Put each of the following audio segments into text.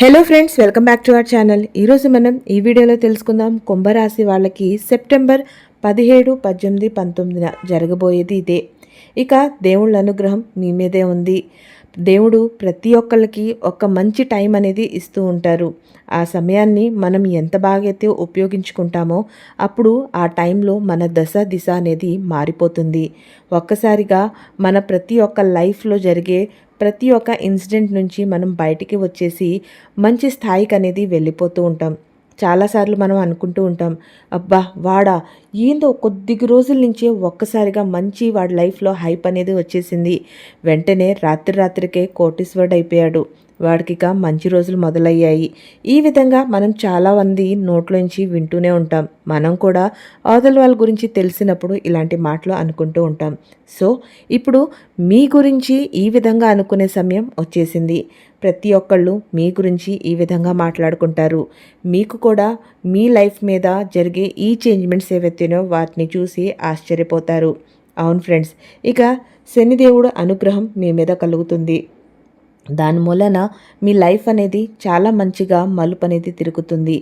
Hello friends welcome back to our channel ఈరోజు మనం ఈ వీడియోలో తెలుసుకుందాం. కుంభరాశి వాళ్ళకి సెప్టెంబర్ పదిహేడు పద్దెనిమిది పంతొమ్మిదిన జరగబోయేది ఇదే. ఇక దేవుళ్ళ అనుగ్రహం మీ మీదే ఉంది. దేవుడు ప్రతి ఒక్కరికి ఒక మంచి టైం అనేది ఇస్తూ ఉంటారు. ఆ సమయాన్ని మనం ఎంత బాగా అయితే ఉపయోగించుకుంటామో అప్పుడు ఆ టైంలో మన దశ దిశ అనేది మారిపోతుంది. ఒక్కసారిగా మన ప్రతి ఒక్క లైఫ్లో జరిగే ప్రతి ఒక్క ఇన్సిడెంట్ నుంచి మనం బయటికి వచ్చేసి మంచి స్థాయికి అనేది వెళ్ళిపోతూ ఉంటాం. చాలాసార్లు మనం అనుకుంటూ ఉంటాం అబ్బా వాడా ఏందో కొద్దిగా రోజుల నుంచే ఒక్కసారిగా మంచి వాడి లైఫ్లో హైప్ అనేది వచ్చేసింది. వెంటనే రాత్రి రాత్రికే కోటీశ్వరుడు అయిపోయాడు వాడికి ఇక మంచి రోజులు మొదలయ్యాయి. ఈ విధంగా మనం చాలామంది నోట్లోంచి వింటూనే ఉంటాం. మనం కూడా అవతల వాళ్ళ గురించి తెలిసినప్పుడు ఇలాంటి మాటలు అనుకుంటూ ఉంటాం. సో ఇప్పుడు మీ గురించి ఈ విధంగా అనుకునే సమయం వచ్చేసింది. ప్రతి ఒక్కళ్ళు మీ గురించి ఈ విధంగా మాట్లాడుకుంటారు. మీకు కూడా మీ లైఫ్ మీద జరిగే ఈ చేంజ్మెంట్స్ ఏవైతేనో వాటిని చూసి ఆశ్చర్యపోతారు. అవును ఫ్రెండ్స్ ఇక శనిదేవుడు అనుగ్రహం మీ మీద కలుగుతుంది. దాని మూలన మీ లైఫ్ అనేది చాలా మంచిగా మలుపు అనేది తిరుగుతుంది.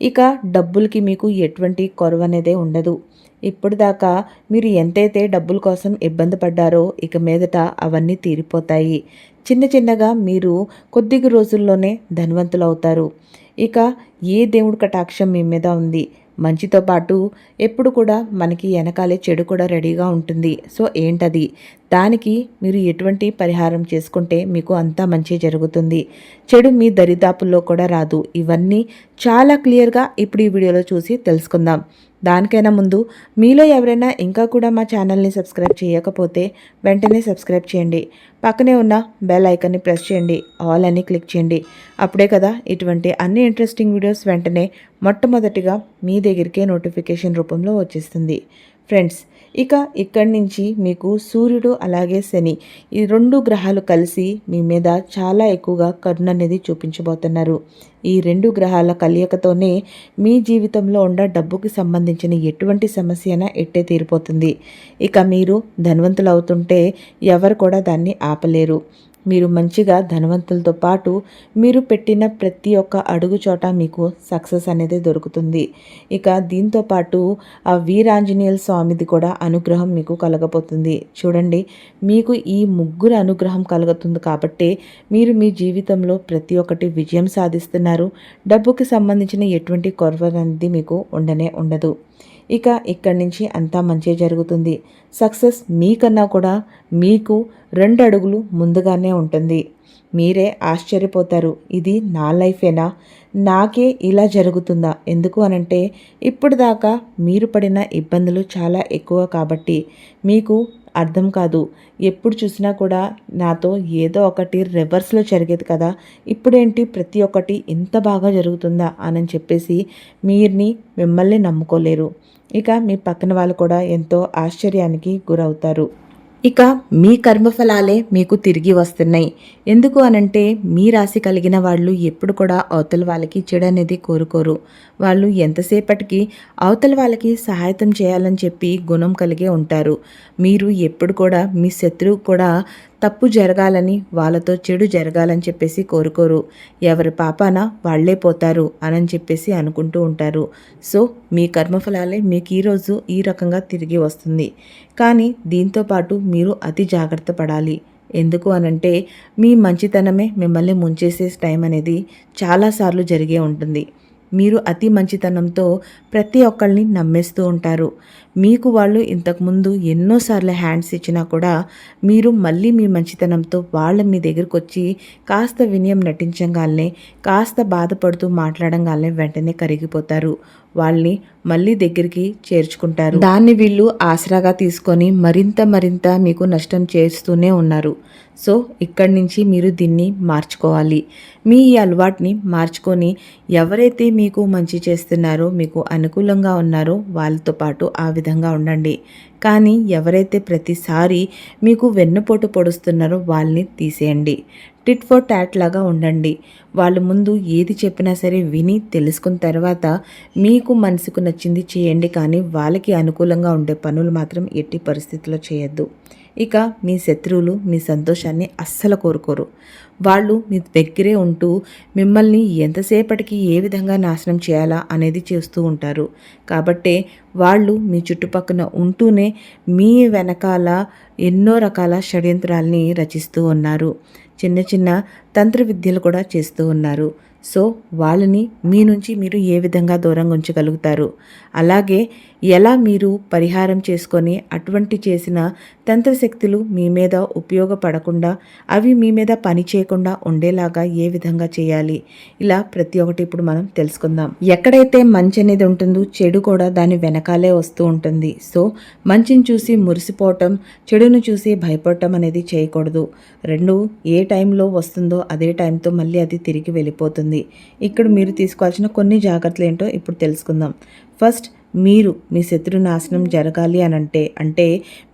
ఇక డబ్బులకి మీకు ఎటువంటి కొరవ అనేది ఉండదు. ఇప్పుడు దాకా మీరు ఎంతైతే డబ్బుల కోసం ఇబ్బంది పడ్డారో ఇక మీదట అవన్నీ తీరిపోతాయి. చిన్న చిన్నగా మీరు కొద్దిగా రోజుల్లోనే ధనవంతులు అవుతారు ఇక ఏ దేవుడి కటాక్షం మీ మీద ఉంది? మంచితో పాటు ఎప్పుడు కూడా మనకి వెనకాలే చెడు కూడా రెడీగా ఉంటుంది. సో ఏంటది? దానికి మీరు ఎటువంటి పరిహారం చేసుకుంటే మీకు అంతా మంచి జరుగుతుంది. చెడు మీ దరిదాపుల్లో కూడా రాదు. ఇవన్నీ చాలా క్లియర్గా ఇప్పుడు ఈ వీడియోలో చూసి తెలుసుకుందాం. దానికైనా ముందు మీలో ఎవరైనా ఇంకా కూడా మా ఛానల్ని సబ్స్క్రైబ్ చేయకపోతే వెంటనే సబ్స్క్రైబ్ చేయండి. పక్కనే ఉన్న బెల్ ఐకన్ని ప్రెస్ చేయండి. ఆల్ అని క్లిక్ చేయండి. అప్పుడే కదా ఇటువంటి అన్ని ఇంట్రెస్టింగ్ వీడియోస్ వెంటనే మొట్టమొదటిగా మీ దగ్గరికే నోటిఫికేషన్ రూపంలో వచ్చేస్తుంది. ఫ్రెండ్స్ ఇక ఇక్కడి నుంచి మీకు సూర్యుడు అలాగే శని ఈ రెండు గ్రహాలు కలిసి మీ మీద చాలా ఎక్కువగా కరుణ అనేది చూపించబోతున్నారు. ఈ రెండు గ్రహాల కలయికతోనే మీ జీవితంలో ఉన్న డబ్బుకి సంబంధించిన ఎటువంటి సమస్య అయినా ఎట్టే తీరిపోతుంది. ఇక మీరు ధనవంతులు అవుతుంటే ఎవరు కూడా దాన్ని ఆపలేరు. మీరు మంచిగా ధనవంతులతో పాటు మీరు పెట్టిన ప్రతి ఒక్క అడుగు చోట మీకు సక్సెస్ అనేది దొరుకుతుంది. ఇక దీంతో పాటు ఆ వీరాంజనేయుల స్వామిది కూడా అనుగ్రహం మీకు కలగబోతుంది. చూడండి మీకు ఈ ముగ్గురు అనుగ్రహం కలుగుతుంది కాబట్టి మీరు మీ జీవితంలో ప్రతి ఒక్కటి విజయం సాధిస్తున్నారు. డబ్బుకి సంబంధించిన ఎటువంటి కొరవ అనేది మీకు ఉండనే ఉండదు. ఇక ఇక్కడి నుంచి అంతా మంచి జరుగుతుంది. సక్సెస్ మీకన్నా కూడా మీకు రెండు అడుగులు ముందుగానే ఉంటుంది. మీరే ఆశ్చర్యపోతారు. ఇది నా లైఫేనా? నాకే ఇలా జరుగుతుందా? ఎందుకు అనంటే ఇప్పుడు దాకా మీరు పడిన ఇబ్బందులు చాలా ఎక్కువ కాబట్టి మీకు అర్థం కాదు. ఎప్పుడు చూసినా కూడా నాతో ఏదో ఒకటి రివర్స్లో జరిగేది కదా. ఇప్పుడేంటి? ప్రతి ఒక్కటి ఇంత బాగా జరుగుతుందా? అని చెప్పేసి మీరిని మిమ్మల్ని నమ్ముకోలేరు. ఇక మీ పక్కన వాళ్ళు కూడా ఎంతో ఆశ్చర్యానికి గురవుతారు. ఇక మీ కర్మఫలాలే మీకు తిరిగి వస్తున్నాయి. ఎందుకు అనంటే మీ రాశి కలిగిన వాళ్ళు ఎప్పుడు కూడా అవతల వాళ్ళకి చెడు అనేది కోరుకోరు. వాళ్ళు ఎంతసేపటికి అవతల వాళ్ళకి సహాయతం చేయాలని చెప్పి గుణం కలిగే ఉంటారు. మీరు ఎప్పుడు కూడా మీ శత్రువు కూడా తప్పు జరగాలని వాళ్ళతో చెడు జరగాలని చెప్పేసి కోరుకోరు. ఎవరి పాపాన వాళ్ళే పోతారు అని చెప్పేసి అనుకుంటూ ఉంటారు. సో మీ కర్మఫలాలే మీకు ఈరోజు ఈ రకంగా తిరిగి వస్తుంది. కానీ దీంతోపాటు మీరు అతి జాగ్రత్త పడాలి. ఎందుకు అనంటే మీ మంచితనమే మిమ్మల్ని ముంచేసే టైం అనేది చాలాసార్లు జరిగే ఉంటుంది. మీరు అతి మంచితనంతో ప్రతి ఒక్కరిని నమ్మేస్తూ ఉంటారు. మీకు వాళ్ళు ఇంతకుముందు ఎన్నోసార్లు హ్యాండ్స్ ఇచ్చినా కూడా మీరు మళ్ళీ మీ మంచితనంతో వాళ్ళ మీ దగ్గరకు వచ్చి కాస్త వినయం నటించగానే కాస్త బాధపడుతూ మాట్లాడంగానే వెంటనే కరిగిపోతారు. వాళ్ళని మళ్ళీ దగ్గరికి చేర్చుకుంటారు. దాన్ని వీళ్ళు ఆసరాగా తీసుకొని మరింత మరింత మీకు నష్టం చేస్తూనే ఉన్నారు. సో ఇక్కడి నుంచి మీరు దీన్ని మార్చుకోవాలి. మీ ఈ అలవాటుని మార్చుకొని ఎవరైతే మీకు మంచి చేస్తున్నారో మీకు అనుకూలంగా ఉన్నారో వాళ్ళతో పాటు ఆ విధంగా ఉండండి. కానీ ఎవరైతే ప్రతిసారి మీకు వెన్నుపోటు పొడుస్తున్నారో వాళ్ళని తీసేయండి. టిట్ ఫర్ టాట్ లాగా ఉండండి. వాళ్ళ ముందు ఏది చెప్పినా సరే విని తెలుసుకున్న తర్వాత మీకు మనసుకు నచ్చింది చేయండి. కానీ వాళ్ళకి అనుకూలంగా ఉండే పనులు మాత్రం ఎట్టి పరిస్థితుల్లో చేయొద్దు. ఇక మీ శత్రువులు మీ సంతోషాన్ని అస్సలు కోరుకోరు. వాళ్ళు మీ దగ్గరే ఉంటూ మిమ్మల్ని ఎంతసేపటికి ఏ విధంగా నాశనం చేయాలా అనేది చేస్తూ ఉంటారు. కాబట్టే వాళ్ళు మీ చుట్టుపక్కన ఉంటూనే మీ వెనకాల ఎన్నో రకాల షడ్యంత్రాల్ని రచిస్తూ ఉన్నారు. చిన్న చిన్న తంత్ర విద్యలు కూడా చేస్తూ ఉన్నారు. సో వాళ్ళని మీ నుంచి మీరు ఏ విధంగా దూరంగా ఉంచగలుగుతారు? అలాగే ఎలా మీరు పరిహారం చేసుకొని అటువంటి చేసిన తంత్రశక్తులు మీ మీద ఉపయోగపడకుండా అవి మీ మీద పని చేయకుండా ఉండేలాగా ఏ విధంగా చేయాలి? ఇలా ప్రతి ఒక్కటి ఇప్పుడు మనం తెలుసుకుందాం. ఎక్కడైతే మంచి అనేది ఉంటుందో చెడు కూడా దాని వెనకాలే వస్తూ ఉంటుంది. సో మంచిని చూసి మురిసిపోవటం చెడును చూసి భయపడటం అనేది చేయకూడదు. రెండు ఏ టైంలో వస్తుందో అదే టైంతో మళ్ళీ అది తిరిగి వెళ్ళిపోతుంది. ఇక్కడ మీరు తీసుకోవాల్సిన కొన్ని జాగ్రత్తలు ఏంటో ఇప్పుడు తెలుసుకుందాం. ఫస్ట్ మీరు మీ శత్రు నాశనం జరగాలి అని అంటే అంటే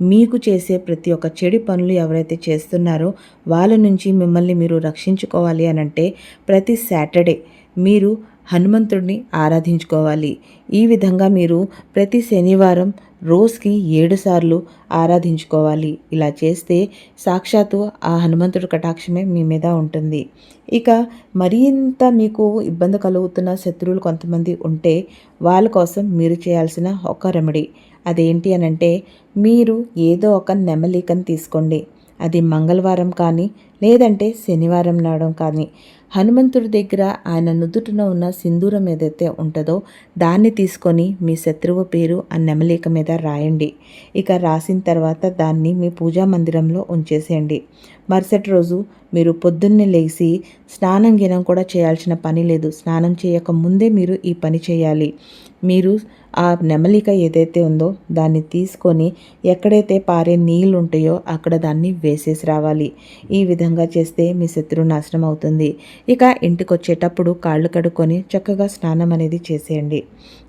మీకు చేసే ప్రతి ఒక్క చెడు పనులు ఎవరైతే చేస్తున్నారో వాళ్ళ నుంచి మిమ్మల్ని మీరు రక్షించుకోవాలి అని అంటే ప్రతి సాటర్డే మీరు హనుమంతుడిని ఆరాధించుకోవాలి. ఈ విధంగా మీరు ప్రతి శనివారం రోజుకి ఏడుసార్లు ఆరాధించుకోవాలి. ఇలా చేస్తే సాక్షాత్తు ఆ హనుమంతుడి కటాక్షమే మీ మీద ఉంటుంది. ఇక మరింత మీకు ఇబ్బంది కలుగుతున్న శత్రువులు కొంతమంది ఉంటే వాళ్ళ కోసం మీరు చేయాల్సిన ఒక రెమెడీ అదేంటి అని అంటే మీరు ఏదో ఒక నెమలికను తీసుకోండి. అది మంగళవారం కానీ లేదంటే శనివారం నాడు కానీ. హనుమంతుడి దగ్గర ఆయన నుదుటిన ఉన్న సింధూరం ఏదైతే ఉంటుందో దాన్ని తీసుకొని మీ శత్రువు పేరు ఆ నెమలిక మీద రాయండి. ఇక రాసిన తర్వాత దాన్ని మీ పూజా మందిరంలో ఉంచేసేయండి. మరుసటి రోజు మీరు పొద్దున్నే లేచి స్నానం గినం కూడా చేయాల్సిన పని లేదు. స్నానం చేయక ముందే మీరు ఈ పని చేయాలి. మీరు ఆ నెమలిక ఏదైతే ఉందో దాన్ని తీసుకొని ఎక్కడైతే పారే నీళ్ళు ఉంటాయో అక్కడ దాన్ని వేసేసి రావాలి. ఈ విధంగా చేస్తే మీ శత్రువు నాశనం అవుతుంది. ఇక ఇంటికి వచ్చేటప్పుడు కాళ్ళు కడుక్కొని చక్కగా స్నానం అనేది చేసేయండి.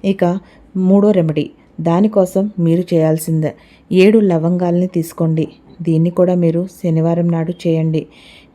ఇక మూడో రెమెడీ. దానికోసం మీరు చేయాల్సిందే ఏడు లవంగాల్ని తీసుకోండి. దీన్ని కూడా మీరు శనివారం నాడు చేయండి.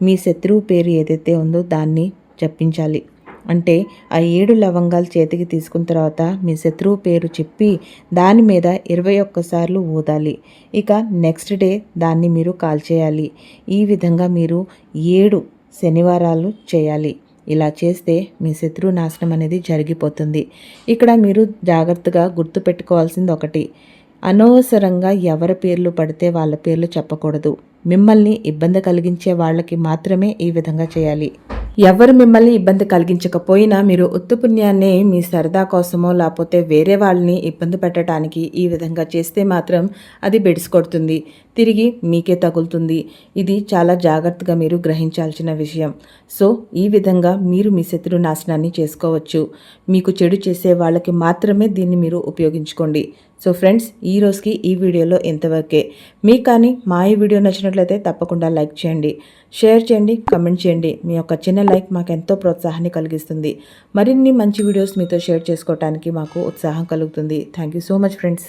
మీ శత్రువు పేరు ఏదైతే ఉందో దాన్ని జపించాలి. అంటే ఆ ఏడు లవంగాలు చేతికి తీసుకున్న తర్వాత మీ శత్రువు పేరు చెప్పి దాని మీద ఇరవై ఒక్కసార్లు ఊదాలి. ఇక నెక్స్ట్ డే దాన్ని మీరు కాల్చేయాలి. ఈ విధంగా మీరు ఏడు శనివారాలు చేయాలి. ఇలా చేస్తే మీ శత్రు నాశనం అనేది జరిగిపోతుంది. ఇక్కడ మీరు జాగ్రత్తగా గుర్తుపెట్టుకోవాల్సింది ఒకటి. అనవసరంగా ఎవరి పేర్లు పడితే వాళ్ళ పేర్లు చెప్పకూడదు. మిమ్మల్ని ఇబ్బంది కలిగించే వాళ్ళకి మాత్రమే ఈ విధంగా చేయాలి. ఎవరు మిమ్మల్ని ఇబ్బంది కలిగించకపోయినా మీరు ఉత్తుపుణ్యాన్ని మీ సరదా కోసమో లేకపోతే వేరే వాళ్ళని ఇబ్బంది పెట్టడానికి ఈ విధంగా చేస్తే మాత్రం అది బెడిసికొడుతుంది. తిరిగి మీకే తగులుతుంది. ఇది చాలా జాగ్రత్తగా మీరు గ్రహించాల్సిన విషయం. సో ఈ విధంగా మీరు మీ శత్రు నాశనాన్ని చేసుకోవచ్చు. మీకు చెడు చేసే వాళ్ళకి మాత్రమే దీన్ని మీరు ఉపయోగించుకోండి. సో ఫ్రెండ్స్ ఈ రోజుకి ఈ వీడియోలో ఎంతవరకే మీకు కానీ మా ఈ వీడియో నచ్చినట్లయితే తప్పకుండా లైక్ చేయండి. షేర్ చేయండి కమెంట్ చేయండి. మీ యొక్క చిన్న లైక్ మాకు ఎంతో ప్రోత్సాహాన్ని కలిగిస్తుంది. మరిన్ని మంచి వీడియోస్ మీతో షేర్ చేసుకోవడానికి మాకు ఉత్సాహం కలుగుతుంది. Thank you so much friends.